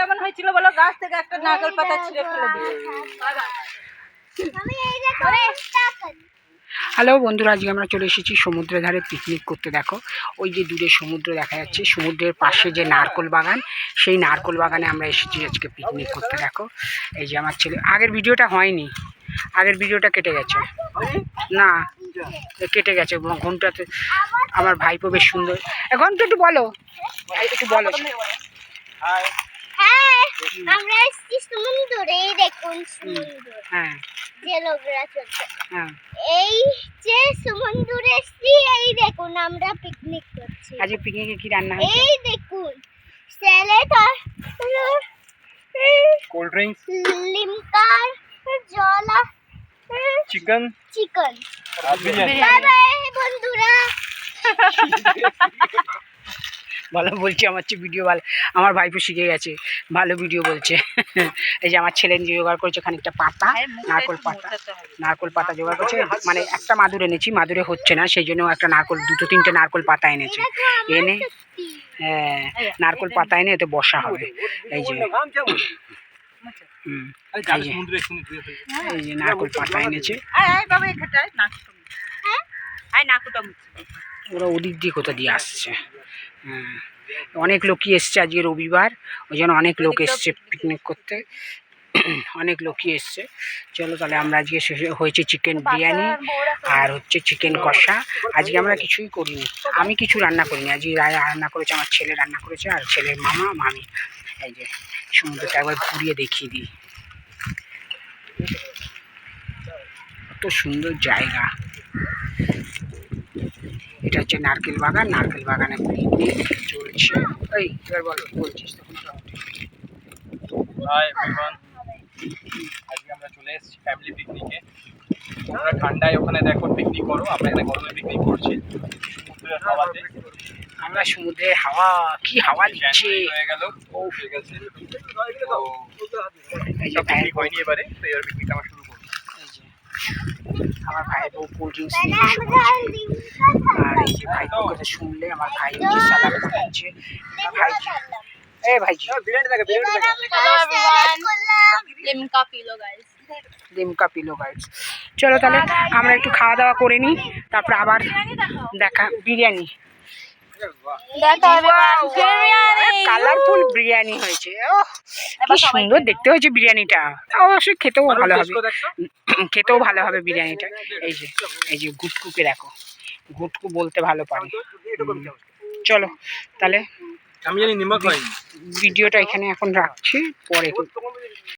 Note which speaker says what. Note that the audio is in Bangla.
Speaker 1: কেমন হয়েছিল বলো? গাছ থেকে একটা নারকেল পাতা ছিঁড়ে ফেলে দিল।
Speaker 2: টাকা
Speaker 3: হ্যালো বন্ধুরা আজকে আমরা চলে এসেছি সমুদ্রের ধারে পিকনিক করতে। দেখো ওই যে দূরে সমুদ্র দেখা যাচ্ছে। সমুদ্রের পাশে যে নারকোল বাগান সেই নারকোল বাগানে আমরা এসেছি আজকে পিকনিক করতে। দেখো এই যে আমার ছেলে আগের ভিডিওটা হয়নি। আগের ভিডিওটা কেটে গেছে। না কেটে গেছে। ঘন্টাতে আমার ভাইপো বেশ সুন্দর। এখন তো একটু বলো। একটু বলো।
Speaker 2: হ্যাঁ আমরা এসছি সমুদ্রে এই দেখুন সমুদ্র
Speaker 3: হ্যাঁ।
Speaker 2: যে লোকরা চলছে।
Speaker 3: হ্যাঁ
Speaker 2: এই যে সমুদ্রে এসছি এই দেখুন আমরা পিকনিক করছি।
Speaker 3: আজকে পিকনিকে কি রান্না হয়েছে?
Speaker 2: এই দেখুন স্যালাড আর
Speaker 4: কোল্ড ড্রিঙ্কস
Speaker 2: লিমকার জল আর
Speaker 4: চিকেন
Speaker 2: চিকেন
Speaker 4: আর বিরিয়ানি
Speaker 2: বাই বাই বন্ধুরা।
Speaker 3: ভালো বলছি আমার চেয়ে ভিডিও ভালো আমার ভাইপো শিখে গেছে ভালো ভিডিও বলছে। এই যে আমার ছেলে নিজে জোগাড় করেছে খানিকটা পাতা নারকোল পাতা। নারকোল পাতা জোগাড় করছে মানে একটা মাদুর এনেছি মাদুরে হচ্ছে না সেই জন্য একটা নারকোল দুটো তিনটে নারকোল পাতা এনেছে। এনে হ্যাঁ নারকোল পাতা এনে এতে বসা হবে। এই যে। হুম, এই যে। নারকোল পাতা এনেছে।
Speaker 2: হ্যাঁ?
Speaker 1: মুছে।
Speaker 3: ওরা ওদিক দিয়ে কোথা দিয়ে আসছে? হ্যাঁ অনেক লোকই এসছে আজকে রবিবার ওই জন্য অনেক লোক এসছে পিকনিক করতে। অনেক লোকই এসছে। চলো তাহলে আমরা আজকে হয়েছে চিকেন বিরিয়ানি আর হচ্ছে চিকেন কষা। আজকে আমরা কিছুই করিনি। আমি কিছু রান্না করিনি। আজকে রান্না করেছে আমার ছেলে রান্না করেছে আর ছেলের মামা মামি। এই যে সমুদ্রটা একবার ঘুরিয়ে দেখিয়ে দিই। কত সুন্দর জায়গা। এটা হচ্ছে নারকেল বাগান নারকেল বাগানে পিকনিক চলছে। এই এবার বলো বলছিস তখন
Speaker 4: হাই এভরিওয়ান আজকে আমরা চলে এসেছি ফ্যামিলি পিকনিকে ঠান্ডায় ওখানে দেখো পিকনিক করো আমরা এখানে গরমে পিকনিক করছি। সমুদ্রের হাওয়াতে।
Speaker 3: আমরা সমুদ্রে হাওয়া কি হাওয়া
Speaker 4: হয়ে গেল ও গেছে।
Speaker 3: এই যে
Speaker 4: পিকনিক হয়নি এবারে তো পিকনিকটা আমরা
Speaker 3: আমার ভাই বউ কোল্ড ড্রিঙ্কস নিয়ে বসে পড়েছে। আর এই যে ভাই কথা শুনলে আমার ভাই বানাচ্ছে ভাইজি এ ভাইজি।
Speaker 4: বিরিয়ানি দেখে বিরিয়ানি দেখে।
Speaker 2: হ্যালো এভরিওয়ান
Speaker 1: লিমকা পিলো গাইস
Speaker 3: লিমকা পিলো গাইস চলো তাহলে আমরা একটু খাওয়া দাওয়া করে নিই তারপরে আবার দেখা বিরিয়ানি। কালারফুল বিরিয়ানি। হয়েছে। কি সুন্দর দেখতে হয়েছে বিরিয়ানিটা। অবশ্যই খেতেও ভালো হবে। খেতেও ভালো হবে বিরিয়ানিটা। এই যে এই যে গুটকুকে দেখো। গুটকু বলতে ভালো পারে। চলো তাহলে
Speaker 4: আমি জানি নিমক
Speaker 3: ভিডিওটা এখানে এখন রাখছি। পরে